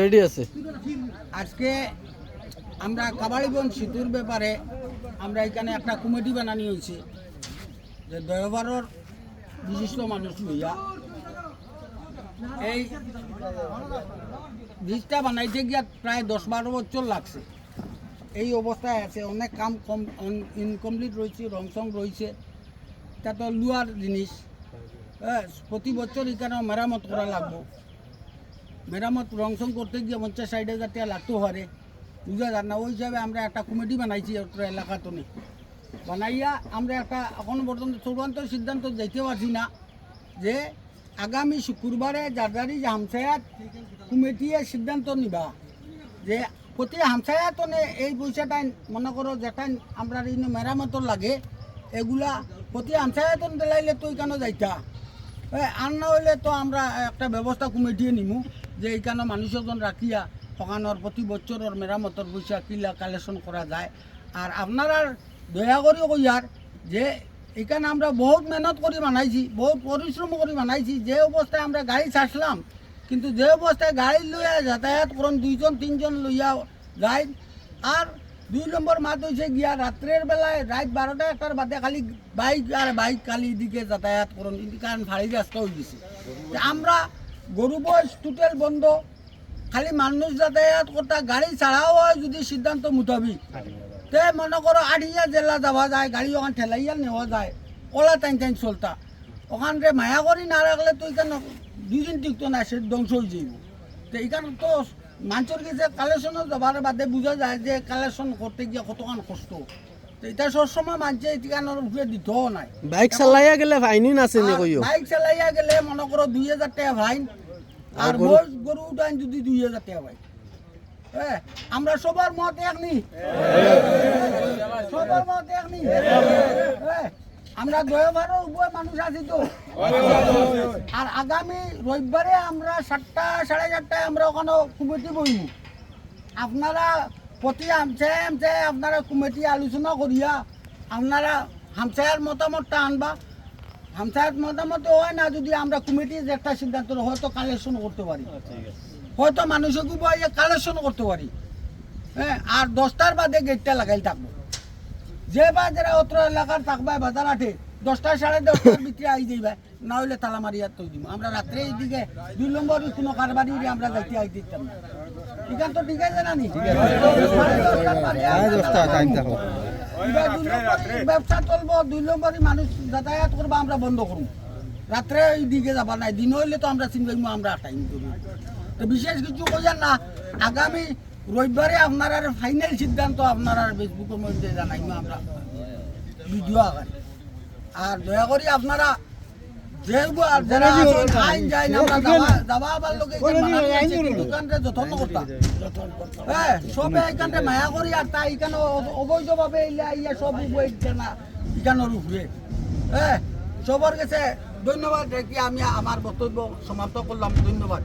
Ready আছে। আজকে আমরা কাবাড়িবন সেতুর ব্যাপারে আমরা এখানে একটা কমিটি বানানি হয়েছে যে দয়বারর বিশিষ্ট মানুষ লইয়া এই ব্রিজটা বানাইতে গিয়া প্রায় দশ বারো বছর লাগছে। এই অবস্থায় আছে অনেক কাম কম ইনকমপ্লিট রয়েছে রং রয়েছে। তা তো লুয়ার জিনিস। প্রতি বছর এখানে মেরামত করা লাগবো। মেরামত রং সং করতে গিয়ে পঞ্চাশ ষাট হাজার টাকা লাগতে পারে বুঝা যান না ওই হিসাবে আমরা একটা কমিটি বানাইছি ওটা এলাকাতে বানাইয়া আমরা একটা এখন বর্তমান চূড়ান্ত সিদ্ধান্ত যাইতে পারছি না যে আগামী শুক্রবারে জারদারি হামসায়াত কমিটিয়ে সিদ্ধান্ত নিবা, যে প্রতি হামসায়াতনে এই পয়সাটা মনে করো যেটা আমরা এই মেরামতর লাগে, এগুলা প্রতি হামসায়াতন দিলাইলে তো এখানে যাইতা? আর না তো আমরা একটা ব্যবস্থা কমিটিয়ে নিমু, যে এইখানে মানুষজন রাখিয়া সকানোর প্রতি বছরের মেরামতর পয়সা কিলা কালেকশন করা যায়। আর আপনারা দয়া করি কইয়ার যে এখানে আমরা বহুত মেহনত করে বানাইছি, বহুত পরিশ্রম করে বানাইছি, যে অবস্থায় আমরা গাড়ি ছাড়লাম কিন্তু যে অবস্থায় গাড়ি লইয়া যাতায়াত করুন, দুইজন, তিনজন লইয়া যায়। আর দুই নম্বর মাত হয়েছে গিয়া রাত্রের বেলায় রাত বারোটা একটার বাদে খালি বাইক আর বাইক খালি এদিকে যাতায়াত করুন কারণ ভারী রাস্তা হয়ে গেছে। আমরা গরু বয়স টোটাল বন্ধ। খালি মানুষ যাতায়াত করতা গাড়ি ছাড়াও হয় যদি সিদ্ধান্ত মোতাবিক। তে মনে করো আড়িয়া জেলা যাওয়া যায়, গাড়ি ওখান ঠেলাইয়া নেওয়া যায় ওলা টাইম টাইম চলতা। ওখান মায়া করি না রাখলে তো এখানে দুদিন টিকতো না সে ধ্বংস হয়ে যাইব তো এখানে তো মানুষের কাছে কালেকশনও যাবার বাদে বোঝা যায় যে কালেকশন করতে গিয়ে কতক্ষণ কষ্ট। তো এটা সবসময় মানুষে এখানের উপরে দিতেও নাই। বাইক চালাইয়া গেলে ফাইনি নাছে নি কইও? বাইক চালাইয়া গেলে মনে করো দুই হাজার টাকা ফাইন আর মোষ গরু উঠান যদি দুই হাজার টাকা ফাইন হ্যাঁ আমরা সবার মত এক নি। সবার মত এক নি। হ্যাঁ, আমরা দয়াবারও উভয় মানুষ আছি তো। আর আগামী রবিবারে আমরা সাতটা সাড়ে চারটায় আমরা ওখানে কমিটি বইব আপনারা প্রতি হামসায় হামসায় আপনারা কমিটি আলোচনা করিয়া আপনারা হামসায়ের মতামতটা আনবা। হামসায়ের মতামত হয় না যদি আমরা কমিটির যে একটা সিদ্ধান্ত হয়তো কালেকশন করতে পারি। হয়তো মানুষকে কালেকশন করতে পারি। হ্যাঁ আর দশটার বাদে গেটটা লাগাই থাকব। যে বা যারা অত্র এলাকার থাকবে বাজার আঠে দশটা সাড়ে দশটার ভিতরে আই যাইবা। না হইলে তালা মারিয়া তৈ দিব আমরা রাত্রে এইদিকে দুই নম্বর কোনো কারবারি আমরা যাইতে আই দিতাম না। এখান তো ঠিক আছে না নি ব্যবসা চলবো দুই নম্বরই মানুষ যাতায়াত করব আমরা বন্ধ করব। রাত্রে এই দিকে যাবা নাই। দিন হইলে তো আমরা চিনবাই আমরা টাইম করব তো বিশেষ কিছু কইয়ার না আগামী রবিবারে আপনার আর ফাইনাল সিদ্ধান্ত আপনার আর ফেসবুকের মধ্যে জানাইমু আমরা। ভিডিও আকারে। আর দয়া করি আপনারা হ্যাঁ মায়া করি আর তাই এখানে অ- অবৈধভাবে সব উবই না? এখানের উপরে হ্যাঁ সবার কাছে ধন্যবাদ। রেখে আমি আমার বক্তব্য সমাপ্ত করলাম। ধন্যবাদ।